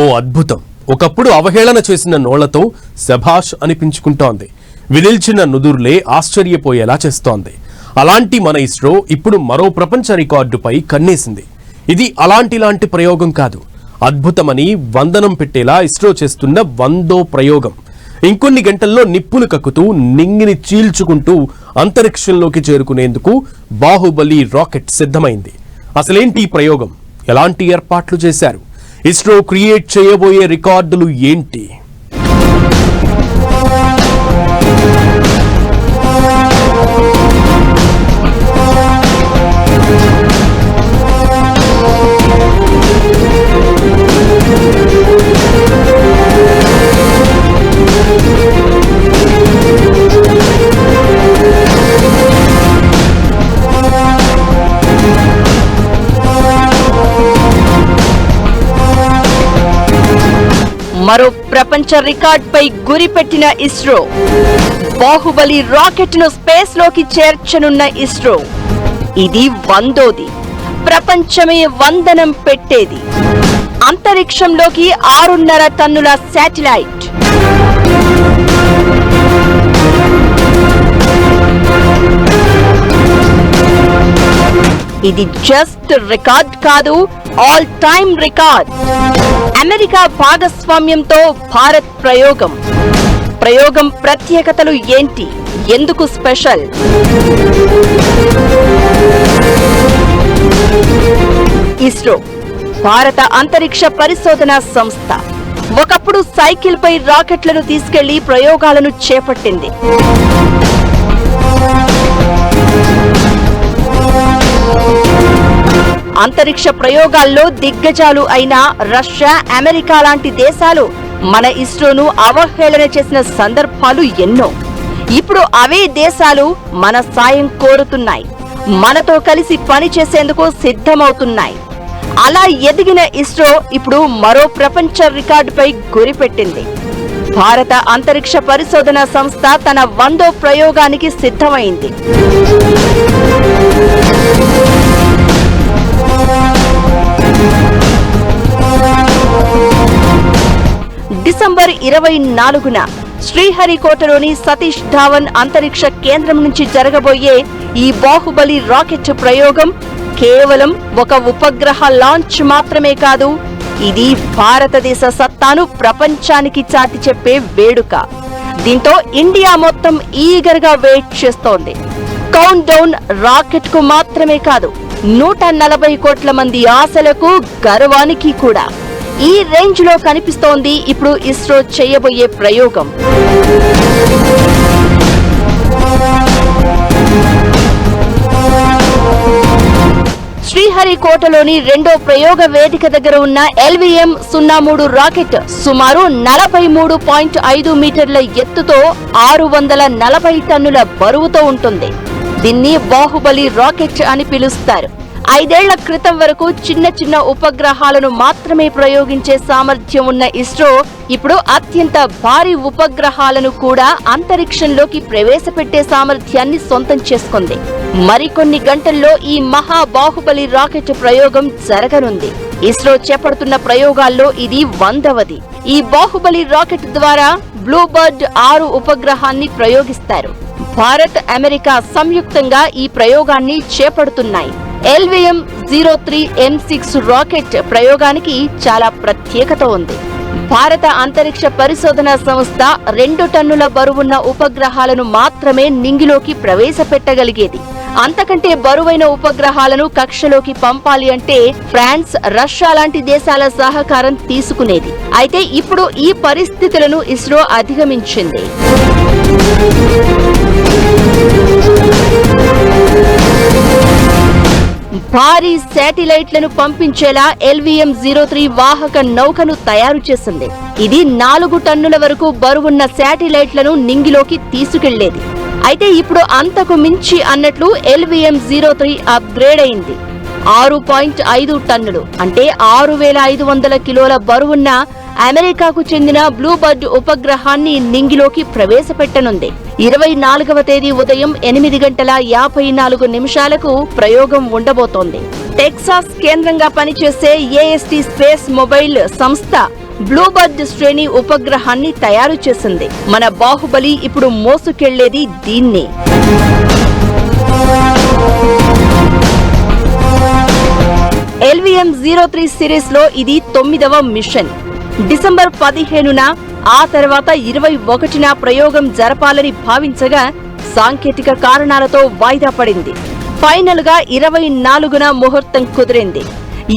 ఓ అద్భుతం. ఒకప్పుడు అవహేళన చేసిన నోళ్ళతో శభాష్ అనిపించుకుంటోంది. వినిల్చిన నుదుర్లే ఆశ్చర్యపోయేలా చేస్తోంది. అలాంటి మన ఇస్రో ఇప్పుడు మరో ప్రపంచ రికార్డుపై కన్నేసింది. ఇది అలాంటిలాంటి ప్రయోగం కాదు. అద్భుతమని వందనం పెట్టేలా ఇస్రో చేస్తున్న వందో ప్రయోగం. ఇంకొన్ని గంటల్లో నిప్పులు కక్కుతూ నింగిని చీల్చుకుంటూ అంతరిక్షంలోకి చేరుకునేందుకు బాహుబలి రాకెట్ సిద్ధమైంది. అసలేంటి ఈ ప్రయోగం? ఎలాంటి ఏర్పాట్లు చేశారు? ఇస్రో క్రియేట్ చేయబోయే రికార్డులు ఏంటి? రికార్డ్ పై గురిపెట్టిన ఇస్రో. బాహుబలి రాకెట్ను స్పేస్లోకి చేర్చనున్న ఇస్రో. ఇది వందోది. ప్రపంచమే వందనం పెట్టేది. అంతరిక్షంలోకి ఆరున్నర టన్నుల శాటిలైట్. ఇది జస్ట్ రికార్డ్ కాదు ఆల్ టైమ్ రికార్డ్. అమెరికా భాగస్వామ్యంతో భారత్ ప్రయోగం. ప్రయోగం ప్రత్యేకతలు ఏంటి? ఎందుకు స్పెషల్? ఇస్రో భారత అంతరిక్ష పరిశోధన సంస్థ. ఒకప్పుడు సైకిల్పై రాకెట్లను తీసుకెళ్ళి ప్రయోగాలను చేపట్టింది. అంతరిక్ష ప్రయోగాల్లో దిగ్గజాలు అయిన రష్యా అమెరికా లాంటి దేశాలు మన ఇస్రోను అవహేళన చేసిన సందర్భాలు ఎన్నో. ఇప్పుడు అవే దేశాలు మన సాయం కోరుతున్నాయి. మనతో కలిసి పనిచేసేందుకు సిద్ధమవుతున్నాయి. అలా ఎదిగిన ఇస్రో ఇప్పుడు మరో ప్రపంచ రికార్డుపై గురిపెట్టింది. భారత అంతరిక్ష పరిశోధన సంస్థ తన వందో ప్రయోగానికి సిద్ధమైంది. డిసెంబర్ ఇరవై నాలుగున శ్రీహరికోటలోని సతీష్ ధావన్ అంతరిక్ష కేంద్రం నుంచి జరగబోయే ఈ బాహుబలి రాకెట్ ప్రయోగం కేవలం ఒక ఉపగ్రహ లాంచ్ మాత్రమే కాదు ఇది భారతదేశ సత్తాను ప్రపంచానికి చాటి చెప్పే వేడుక. దీంతో ఇండియా మొత్తం ఈగర్గా వెయిట్ చేస్తోంది. కౌంట్ డౌన్ రాకెట్కు మాత్రమే కాదు నూట నలభై కోట్ల మంది ఆశలకు గర్వానికి కూడా. ఈ రేంజ్లో కనిపిస్తోంది ఇప్పుడు ఇస్రో చేయబోయే ప్రయోగం. శ్రీహరికోటలోని రెండో ప్రయోగ వేదిక దగ్గర ఉన్న ఎల్విఎం సున్నా మూడు రాకెట్ సుమారు నలభై మూడు పాయింట్ ఐదు మీటర్ల ఎత్తుతో ఆరు వందల నలభై టన్నుల బరువుతో ఉంటుంది. దీన్ని బాహుబలి రాకెట్ అని పిలుస్తారు. ఐదేళ్ళ క్రితం వరకు చిన్న చిన్న ఉపగ్రహాలను మాత్రమే ప్రయోగించే సామర్థ్యం ఉన్న ఇస్రో ఇప్పుడు అత్యంత భారీ ఉపగ్రహాలను కూడా అంతరిక్షంలోకి ప్రవేశపెట్టే సామర్థ్యాన్ని సొంతం చేసుకుంది. మరికొన్ని గంటల్లో ఈ మహా బాహుబలి రాకెట్ ప్రయోగం జరగనుంది. ఇస్రో చేపడుతున్న ప్రయోగాల్లో ఇది వందవది. ఈ బాహుబలి రాకెట్ ద్వారా బ్లూబర్డ్ ఆరు ఉపగ్రహాన్ని ప్రయోగిస్తారు. భారత్ అమెరికా సంయుక్తంగా ఈ ప్రయోగాన్ని చేపడుతున్నాయి. LVM zero three M six rocket ప్రయోగానికి చాలా ప్రత్యేకత ఉంది. భారత అంతరిక్ష పరిశోధన సంస్థ రెండు టన్నుల బరువున్న ఉపగ్రహాలను మాత్రమే నింగిలోకి ప్రవేశపెట్టగలిగేది. అంతకంటే బరువైన ఉపగ్రహాలను కక్షలోకి పంపాలి అంటే ఫ్రాన్స్ రష్యా లాంటి దేశాల సహకారం తీసుకునేది. అయితే ఇప్పుడు ఈ పరిస్థితులను ఇస్రో అధిగమించింది. భారీ శాటిలైట్లను పంపించేలా ఎల్విఎం జీరో త్రీ వాహక నౌకను తయారు చేసింది. ఇది నాలుగు టన్నుల వరకు బరువున్న శాటిలైట్లను నింగిలోకి తీసుకెళ్ళేది. అయితే ఇప్పుడు అంతకు మించి అన్నట్లు ఎల్విఎం జీరో త్రీ అప్గ్రేడ్ అయింది. ఆరు పాయింట్ ఐదు టన్నులు అంటే ఆరు వేల ఐదు వందల కిలోల బరువున్న అమెరికాకు చెందిన బ్లూబర్డ్ ఉపగ్రహాన్ని నింగిలోకి ప్రవేశపెట్టనుంది. ఇరవై నాలుగవ తేదీ ఉదయం ఎనిమిది గంటల యాభై నాలుగు నిమిషాలకు ప్రయోగం ఉండబోతోంది. టెక్సాస్ కేంద్రంగా పనిచేసే ఏఎస్టీ స్పేస్ మొబైల్ సంస్థ బ్లూబర్డ్ శ్రేణి ఉపగ్రహాన్ని తయారు చేసింది. మన బాహుబలి ఇప్పుడు మోసుకెళ్ళేది దీన్ని. ఎల్విఎం జీరో త్రీ సిరీస్లో ఇది తొమ్మిదవ మిషన్. డిసెంబర్ పదిహేనున ఆ తర్వాత ఇరవై ఒకటిన ప్రయోగం జరపాలని భావించగా సాంకేతిక కారణాలతో వాయిదా పడింది. ఫైనల్గా ఇరవై నాలుగున ముహూర్తం కుదిరింది.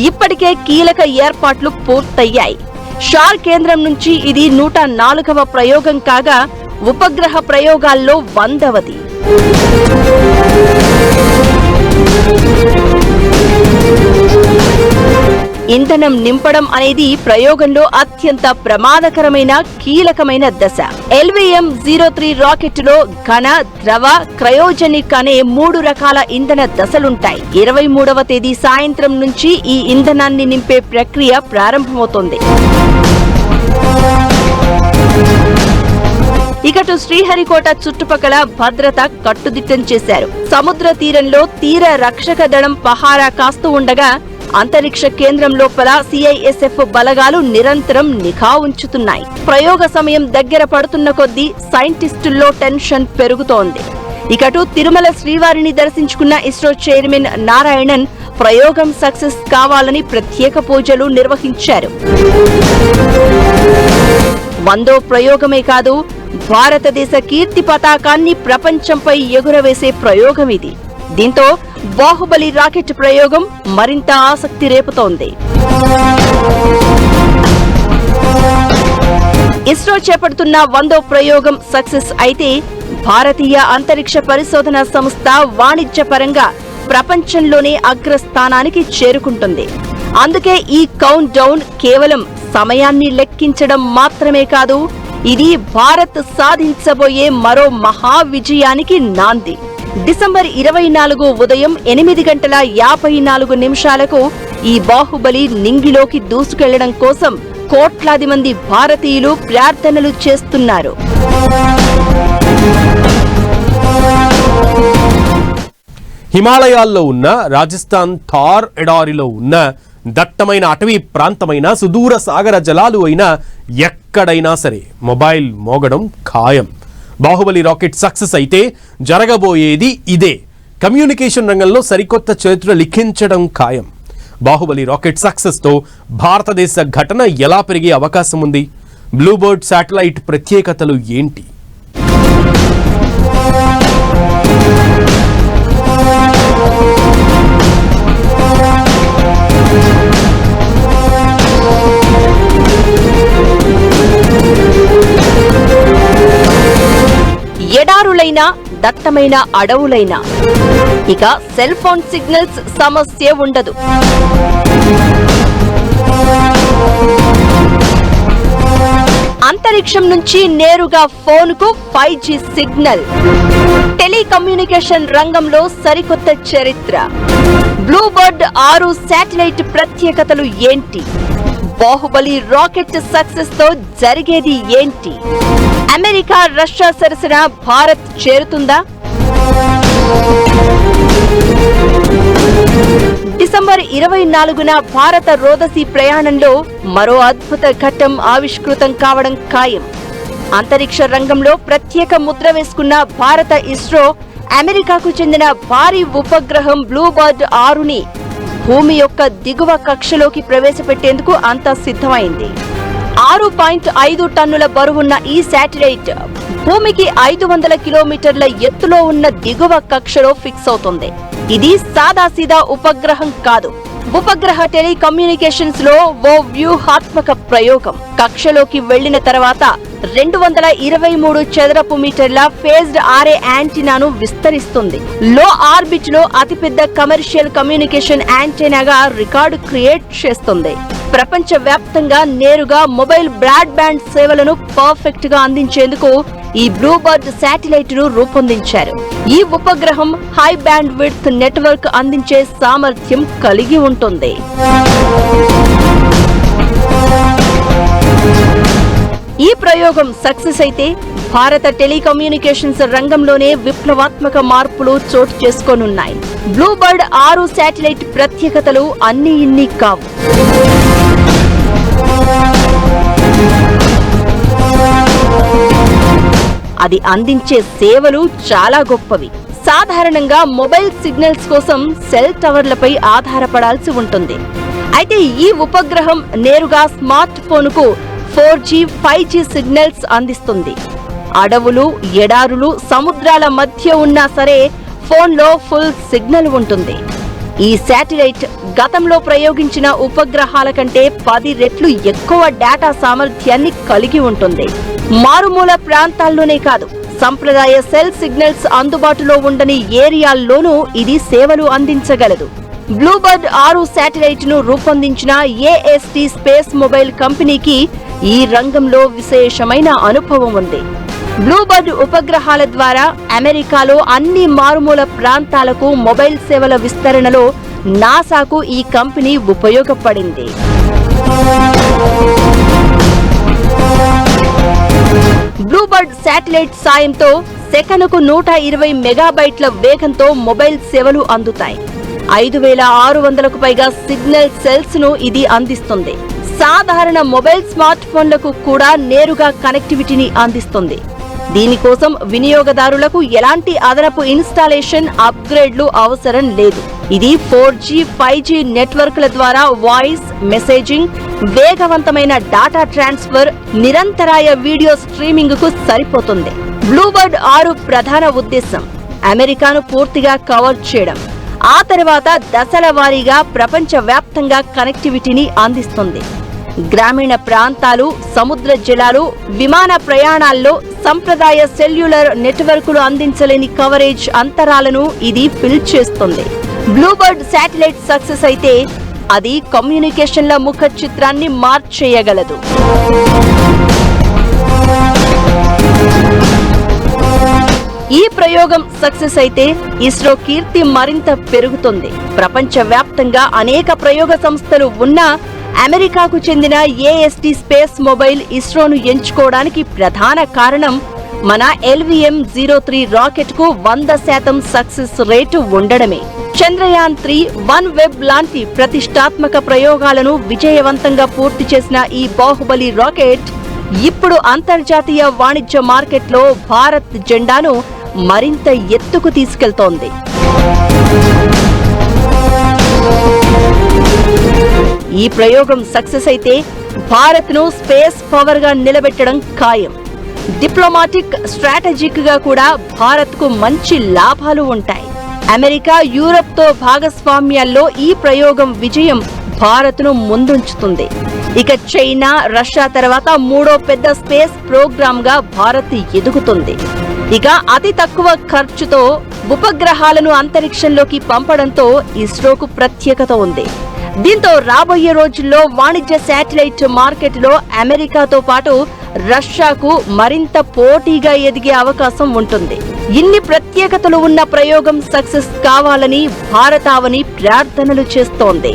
ఇప్పటికే కీలక ఏర్పాట్లు పూర్తయ్యాయి. షార్ కేంద్రం నుంచి ఇది నూట నాలుగవ ప్రయోగం కాగా ఉపగ్రహ ప్రయోగాల్లో వందవది. ఇంధనం నింపడం అనేది ప్రయోగంలో అత్యంత ప్రమాదకరమైన కీలకమైన దశ. ఎల్విఎం జీరో త్రీ రాకెట్లో ఘన ద్రవ క్రయోజెనిక్ అనే మూడు రకాల ఇంధన దశలుంటాయి. ఇరవై మూడవ తేదీ సాయంత్రం నుంచి ఈ ఇంధనాన్ని నింపే ప్రక్రియ ప్రారంభమవుతోంది. ఇకటు శ్రీహరికోట చుట్టుపక్కల భద్రత కట్టుదిట్టం చేశారు. సముద్ర తీరంలో తీర రక్షక దళం పహారా కాస్తూ ఉండగా అంతరిక్ష కేంద్రం లోపల సిఐఎస్ఎఫ్ బలగాలు నిరంతరం నిఘా ఉంచుతున్నాయి. ప్రయోగ సమయం దగ్గర పడుతున్న కొద్దీ సైంటిస్టుల్లో టెన్షన్ పెరుగుతోంది. ఇకటు తిరుమల శ్రీవారిని దర్శించుకున్న ఇస్రో చైర్మన్ నారాయణన్ ప్రయోగం సక్సెస్ కావాలని ప్రత్యేక పూజలు నిర్వహించారు. వందో ప్రయోగమే కాదు భారతదేశ కీర్తి పతాకాన్ని ప్రపంచంపై ఎగురవేసే ప్రయోగం ఇది. దీంతో బాహుబలి రాకెట్ ప్రయోగం మరింత ఆసక్తి రేపుతోంది. ఇస్రో చేపడుతున్న వందో ప్రయోగం సక్సెస్ అయితే భారతీయ అంతరిక్ష పరిశోధన సంస్థ వాణిజ్యపరంగా ప్రపంచంలోనే అగ్రస్థానానికి చేరుకుంటుంది. అందుకే ఈ కౌంట్ డౌన్ కేవలం సమయాన్ని లెక్కించడం మాత్రమే కాదు ఇది భారత్ సాధించబోయే మరో మహా విజయానికి నాంది. డిసెంబర్ ఇరవై నాలుగు ఉదయం ఎనిమిది గంటల యాభై నాలుగు నిమిషాలకు ఈ బాహుబలి నింగిలోకి దూసుకెళ్ళడం కోసం కోట్లాది మంది భారతీయులు ప్రార్థనలు చేస్తున్నారు. హిమాలయాల్లో ఉన్న రాజస్థాన్ థార్ ఎడారిలో ఉన్న దట్టమైన అటవీ ప్రాంతమైన సుదూర సాగర జలాలు అయినా ఎక్కడైనా సరే మొబైల్ మోగడం ఖాయం. బాహుబలి రాకెట్ సక్సెస్ అయితే జరగబోయేది ఇదే. కమ్యూనికేషన్ రంగంలో సరికొత్త చరిత్ర లిఖించడం ఖాయం. బాహుబలి రాకెట్ సక్సెస్తో భారతదేశ ఘటన ఎలా పెరిగే అవకాశం ఉంది? బ్లూబర్డ్ శాటిలైట్ ప్రత్యేకతలు ఏంటి? ఎడారులైన దట్టమైన అడవులైన. ఇక సెల్ ఫోన్ సిగ్నల్స్ సమస్య ఉండదు. అంతరిక్షం నుంచి నేరుగా ఫోన్కు ఫైవ్ జీ సిగ్నల్. టెలికమ్యూనికేషన్ రంగంలో సరికొత్త చరిత్ర. బ్లూబర్డ్ ఆరు శాటిలైట్ ప్రత్యేకతలు ఏంటి? బాహుబలి రాకెట్ సక్సెస్తో జరిగేది ఏంటి? అమెరికా రష్యా సరసన భారత్ చేరుతుందా? డిసెంబర్ ఇరవై నాలుగున భారత రోదసి ప్రయాణంలో మరో అద్భుత ఘట్టం ఆవిష్కృతం కావడం ఖాయం. అంతరిక్ష రంగంలో ప్రత్యేక ముద్ర వేసుకున్న భారత ఇస్రో అమెరికాకు చెందిన భారీ ఉపగ్రహం బ్లూబర్డ్ ఆరుని భూమి యొక్క దిగువ కక్షలోకి ప్రవేశపెట్టేందుకు అంతా సిద్ధమైంది. ఆరు పాయింట్ ఐదు టన్నుల బరువున్న ఈ శాటిలైట్ భూమికి ఐదు వందల కిలోమీటర్ల ఎత్తులో ఉన్న దిగువ కక్షలో ఫిక్స్ అవుతుంది. ఇది సాదాసీదా ఉపగ్రహం కాదు. ఉపగ్రహ టెలికమ్యూనికేషన్స్లో ఓ వ్యూహాత్మక ప్రయోగం. కక్షలోకి వెళ్ళిన తర్వాత రెండు వందల ఇరవై మూడు చదరపు మీటర్ల ఫేజ్డ్ ఆర్ఏ యాంటీనాను విస్తరిస్తుంది. లో ఆర్బిట్లో అతిపెద్ద కమర్షియల్ కమ్యూనికేషన్ యాంటీనాగా రికార్డు క్రియేట్ చేస్తుంది. ప్రపంచ వ్యాప్తంగా నేరుగా మొబైల్ బ్రాడ్బ్యాండ్ సేవలను పర్ఫెక్ట్గా అందించేందుకు ఈ బ్లూబర్డ్ శాటిలైట్ను రూపొందించారు. ఈ ఉపగ్రహం హై బ్యాండ్ విడ్త్ నెట్వర్క్ అందించే సామర్థ్యం కలిగి ఉంటుంది. ప్రయోగం సక్సెస్ అయితే భారత టెలికమ్యూనికేషన్స్ రంగంలోనే విప్లవాత్మక మార్పులు చోటు చేసుకోనున్నాయి. బ్లూబర్డ్ ఆరు శాటిలైట్ ప్రత్యేకతలు అన్ని ఇన్ని కావు. అది అందించే సేవలు చాలా గొప్పవి. సాధారణంగా మొబైల్ సిగ్నల్స్ కోసం సెల్ టవర్లపై ఆధారపడాల్సి ఉంటుంది. అయితే ఈ ఉపగ్రహం నేరుగా స్మార్ట్ ఫోన్కు four G five G signals అందిస్తుంది. అడవులు ఎడారులు సముద్రాల మధ్య ఉన్నా సరే ఫోన్లో ఫుల్ సిగ్నల్ ఉంటుంది. ఈ శాటిలైట్ గతంలో ప్రయోగించిన ఉపగ్రహాల కంటే పది రెట్లు ఎక్కువ డేటా సామర్థ్యాన్ని కలిగి ఉంటుంది. మారుమూల ప్రాంతాల్లోనే కాదు సంప్రదాయ సెల్ సిగ్నల్స్ అందుబాటులో ఉండని ఏరియాల్లోనూ ఇది సేవలు అందించగలదు. బ్లూబర్డ్ ఆరు శాటిలైట్ను రూపొందించిన ఏఎస్టీ స్పేస్ మొబైల్ కంపెనీకి ఈ రంగంలో విశేషమైన అనుభవం ఉంది. బ్లూబర్డ్ ఉపగ్రహాల ద్వారా అమెరికాలో అన్ని మారుమూల ప్రాంతాలకు మొబైల్ సేవల విస్తరణలో నాసాకు ఈ కంపెనీ ఉపయోగపడింది. బ్లూబర్డ్ శాటిలైట్ సాయంతో సెకనుకు నూట ఇరవై మెగాబైట్ల వేగంతో మొబైల్ సేవలు అందుతాయి. ఐదు వేల ఆరు వందలకు పైగా సిగ్నల్ సెల్స్ను ఇది అందిస్తుంది. సాధారణ మొబైల్ స్మార్ట్ ఫోన్లకు కూడా నేరుగా కనెక్టివిటీని అందిస్తుంది. దీనికోసం వినియోగదారులకు ఎలాంటి అదనపు ఇన్స్టాలేషన్ అప్గ్రేడ్లు అవసరం లేదు. ఇది ఫోర్ జీ ఫైవ్ జీ నెట్వర్క్ల ద్వారా వాయిస్ మెసేజింగ్ వేగవంతమైన డాటా ట్రాన్స్ఫర్ నిరంతరాయ వీడియో స్ట్రీమింగ్కు సరిపోతుంది. బ్లూబర్డ్ ఆరు ప్రధాన ఉద్దేశం. అమెరికాను పూర్తిగా కవర్ చేయడం. ఆ తర్వాత దశల వారీగా ప్రపంచ వ్యాప్తంగా కనెక్టివిటీని అందిస్తుంది. గ్రామీణ ప్రాంతాలు సముద్ర జలాలు విమాన ప్రయాణాల్లో సంప్రదాయ సెల్యులర్ నెట్వర్క్లు అందించలేని కవరేజ్ అంతరాలను ఇది ఫిల్ చేస్తుంది. బ్లూబర్డ్ శాటిలైట్ సక్సెస్ అయితే అది కమ్యూనికేషన్ల ముఖ చిత్రాన్ని మార్చేయగలదు ఈ ప్రయోగం సక్సెస్ అయితే ఇస్రో కీర్తి మరింత పెరుగుతుంది. ప్రపంచ వ్యాప్తంగా అనేక ప్రయోగ సంస్థలు ఉన్నా అమెరికాకు చెందిన ఏఎస్టీ స్పేస్ మొబైల్ ఇస్రోను ఎంచుకోవడానికి ప్రధాన కారణం మన ఎల్విఎం జీరో త్రీ రాకెట్కు వంద శాతం సక్సెస్ రేటు ఉండడమే. చంద్రయాన్ త్రీ వన్ వెబ్ లాంటి ప్రతిష్టాత్మక ప్రయోగాలను విజయవంతంగా పూర్తి చేసిన ఈ బాహుబలి రాకెట్ ఇప్పుడు అంతర్జాతీయ వాణిజ్య మార్కెట్లో భారత్ జెండాను మరింత ఎత్తుకు తీసుకెళ్తోంది. ఈ ప్రయోగం సక్సెస్ అయితే భారత్ను స్పేస్ పవర్గా నిలబెట్టడం ఖాయం. డిప్లొమాటిక్ స్ట్రాటజిక్గా కూడా భారత్కు మంచి లాభాలు ఉంటాయి. అమెరికా యూరప్తో భాగస్వామ్యాల్లో ఈ ప్రయోగం విజయం భారత్ను ముందుంచుతుంది. ఇక చైనా రష్యా తర్వాత మూడో పెద్ద స్పేస్ ప్రోగ్రామ్గా భారత్ ఎదుగుతుంది. ఇక అతి తక్కువ ఖర్చుతో ఉపగ్రహాలను అంతరిక్షంలోకి పంపడంతో ఇస్రోకు ప్రత్యేకత ఉంది. దీంతో రాబోయే రోజుల్లో వాణిజ్య శాటిలైట్ మార్కెట్లో అమెరికాతో పాటు రష్యాకు మరింత పోటీగా ఎదిగే అవకాశం ఉంటుంది. ఇన్ని ప్రత్యేకతలు ఉన్న ప్రయోగం సక్సెస్ కావాలని భారతావని ప్రార్థనలు చేస్తోంది.